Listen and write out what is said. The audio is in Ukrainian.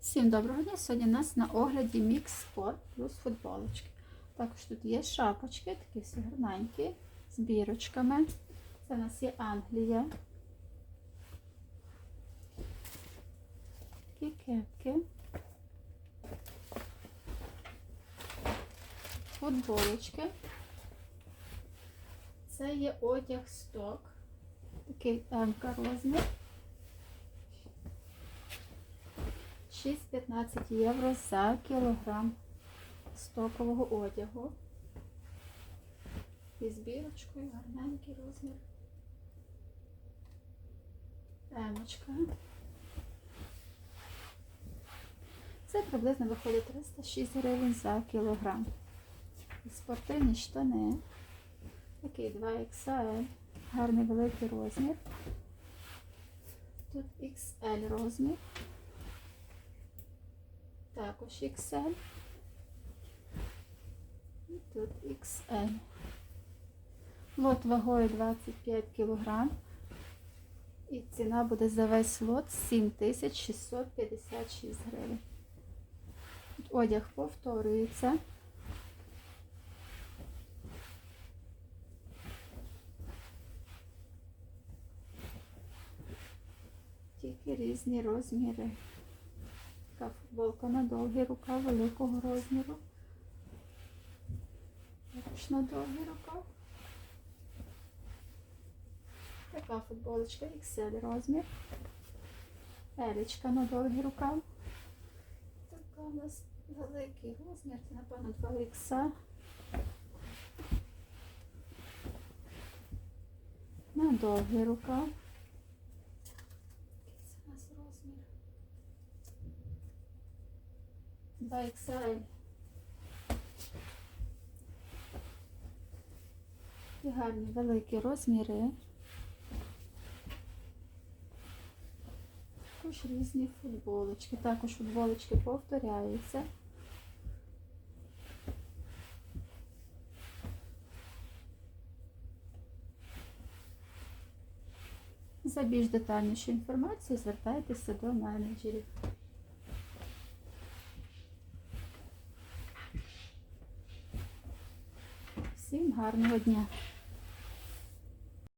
Всім доброго дня! Сьогодні у нас на огляді мікс спорт плюс футболочки. Також тут є шапочки, такі всі гарненькі, з бірочками. Це у нас є Англія. Такі кепки. Футболочки. Це є одяг сток. Такий розмір. 6-15 євро за кілограм стокового одягу. І з бірочкою гарненький розмір. Емочка. Це приблизно виходить 306 гривень за кілограм. І спортивні штани. Такий 2XL. Гарний великий розмір. Тут XL розмір. Також XL. І тут XL. Лот вагою 25 кг. І ціна буде за весь лот 7656 гривень. Одяг повторюється. Тільки різні розміри. Така футболка на довгі рукав великого розміру. Також на довгий рукав. Така футболочка XL розмір. Елічка на довгий рукав. Така у нас великий розмір, напевно 2 ікса. На довгий рукав. Який це у нас розмір? 2XL. І гарні великі розміри. Також різні футболочки. Також футболочки повторяються. За більш детальнішу інформацію звертайтеся до менеджерів. Всім гарного дня!